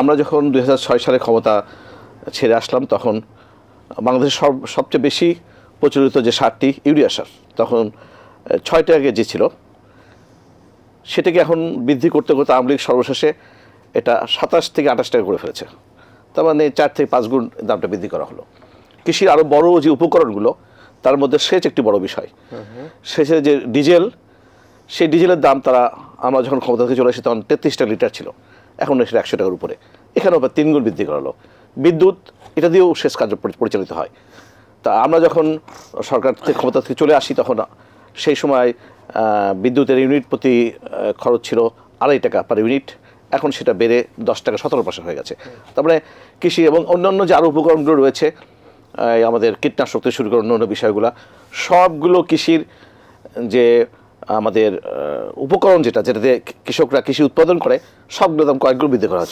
আমরা যখন দু হাজার ছয় সালে ক্ষমতা ছেড়ে আসলাম, তখন বাংলাদেশের সব, সবচেয়ে বেশি প্রচলিত যে সারটি ইউরিয়া সার, তখন ছয় টাকা কেজি ছিল, সেটাকে এখন বৃদ্ধি করতে করতে আওয়ামী লীগ সর্বশেষে এটা সাতাশ থেকে আঠাশ টাকা করে ফেলেছে। তার মানে চার থেকে পাঁচ গুণ দামটা বৃদ্ধি করা হলো। কৃষির আরও বড় যে উপকরণগুলো, তার মধ্যে সেচ একটি বড় বিষয়। সেচের যে ডিজেল, সেই ডিজেলের দাম তারা আমরা যখন ক্ষমতা থেকে চলে এসেছি তখন তেত্রিশ লিটার ছিল। এখন সেটা একশো টাকার উপরে। এখানেও আবার তিন গুণ বৃদ্ধি করালো। বিদ্যুৎ, এটা দিয়েও সেচ কার্য পরিচালিত হয়। তা আমরা যখন সরকার থেকে ক্ষমতা থেকে চলে আসি তখন সেই সময় বিদ্যুতের ইউনিট প্রতি খরচ ছিল আড়াই টাকা পার ইউনিট। এখন সেটা বেড়ে দশ টাকা সতেরো পার্সেন্ট হয়ে গেছে। তার মানে কৃষি এবং অন্যান্য যে আরও উপকরণগুলো রয়েছে আমাদের কীটনাশক থেকে শুরু করে অন্য অন্য বিষয়গুলো, সবগুলো কৃষির যে আমাদের উপকরণ যেটা যেটাতে কৃষকরা কৃষি উৎপাদন করে সবগুলো দাম কয়েকগুলো বৃদ্ধি করা